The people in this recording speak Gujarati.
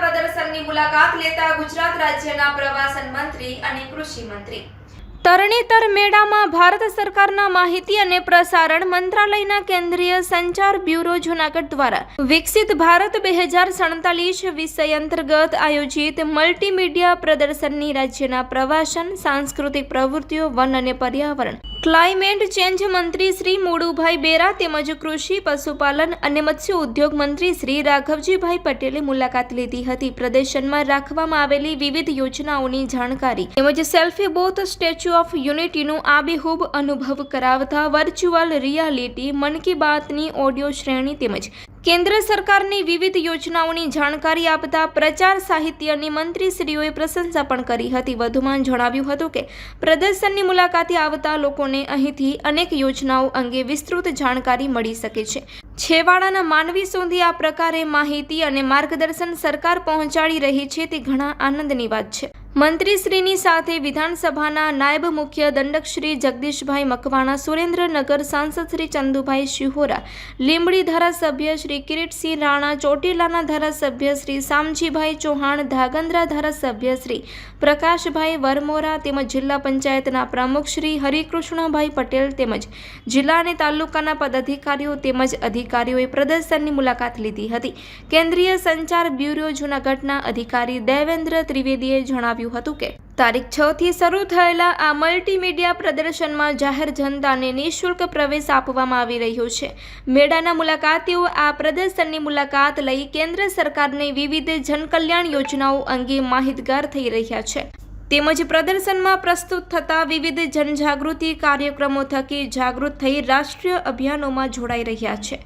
પ્રદર્શનની મુલાકાત લેતા ગુજરાત રાજ્યના પ્રવાસન મંત્રી અને કૃષિ મંત્રી. તરણેતર મેળામાં ભારત સરકારના માહિતી અને પ્રસારણ મંત્રાલયના કેન્દ્રીય સંચાર બ્યુરો જૂનાગઢ દ્વારા વિકસિત ભારત બે હજાર સડતાલીસ વિષય અંતર્ગત આયોજિત મલ્ટીમીડિયા પ્રદર્શનની રાજ્યના પ્રવાસન, સાંસ્કૃતિક પ્રવૃત્તિઓ, વન અને પર્યાવરણ ક્લાઇમેટ ચેન્જ મંત્રી શ્રી મોડુભાઈ બેરા તેમજ કૃષિ, પશુપાલન અને મત્સ્ય ઉદ્યોગ મંત્રી શ્રી રાઘવજીભાઈ પટેલે મુલાકાત લીધી હતી. પ્રદર્શનમાં રાખવામાં આવેલી વિવિધ યોજનાઓની જાણકારી તેમજ સેલ્ફી બોથ સ્ટેચ્યુ ઓફ યુનિટીનું આબેહૂબ અનુભવ કરાવતા વર્ચ્યુઅલ રિયાલિટી મન કી બાતની ઓડિયો શ્રેણી તેમજ કેન્દ્ર સરકારની વિવિધ યોજનાઓની જાણકારી આપતા પ્રચાર સાહિત્યની મંત્રીશ્રીઓએ પ્રશંસા પણ કરી હતી. વધુમાં જણાવ્યું હતું કે, પ્રદર્શનની મુલાકાતે આવતા લોકોને અહીંથી અનેક યોજનાઓ અંગે વિસ્તૃત જાણકારી મળી શકે છે. છેવાડાના માનવી સુધી આ પ્રકારે માહિતી અને માર્ગદર્શન સરકાર પહોંચાડી રહી છે તે ઘણા આનંદની વાત છે. મંત્રીશ્રીની સાથે વિધાનસભાના નાયબ મુખ્ય દંડકશ્રી જગદીશભાઈ મકવાણા, સુરેન્દ્રનગર સાંસદ શ્રી ચંદુભાઈ શિહોરા, લીંબડી ધારાસભ્ય શ્રી કિરીટસિંહ રાણા, ચોટીલાના ધારાસભ્ય શ્રી શામજીભાઈ ચૌહાણ, ધાગંદ્રા ધારાસભ્ય શ્રી પ્રકાશભાઈ વરમોરા તેમજ જિલ્લા પંચાયતના પ્રમુખ શ્રી હરિકૃષ્ણભાઈ પટેલ તેમજ જિલ્લા અને તાલુકાના પદાધિકારીઓ તેમજ અધિકારીઓએ પ્રદર્શનની મુલાકાત લીધી હતી. કેન્દ્રીય સંચાર બ્યુરો જૂનાગઢના અધિકારી દેવેન્દ્ર ત્રિવેદીએ જણાવ્યું હતું કે, તારીખ છ થી શરૂ થયેલા આ મલ્ટીમીડિયા પ્રદર્શનમાં જાહેર જનતાને નિઃશુલ્ક પ્રવેશ આપવામાં આવી રહ્યો છે. મેળાના મુલાકાતીઓ આ પ્રદર્શનની મુલાકાત લઈ કેન્દ્ર સરકારની વિવિધ જનકલ્યાણ યોજનાઓ અંગે માહિતગાર થઈ રહ્યા છે. તેમજ પ્રદર્શનમાં પ્રસ્તુત થતા વિવિધ જનજાગૃતિ કાર્યક્રમો થકી જાગૃત થઈ રાષ્ટ્રીય અભિયાનોમાં જોડાઈ રહ્યા છે.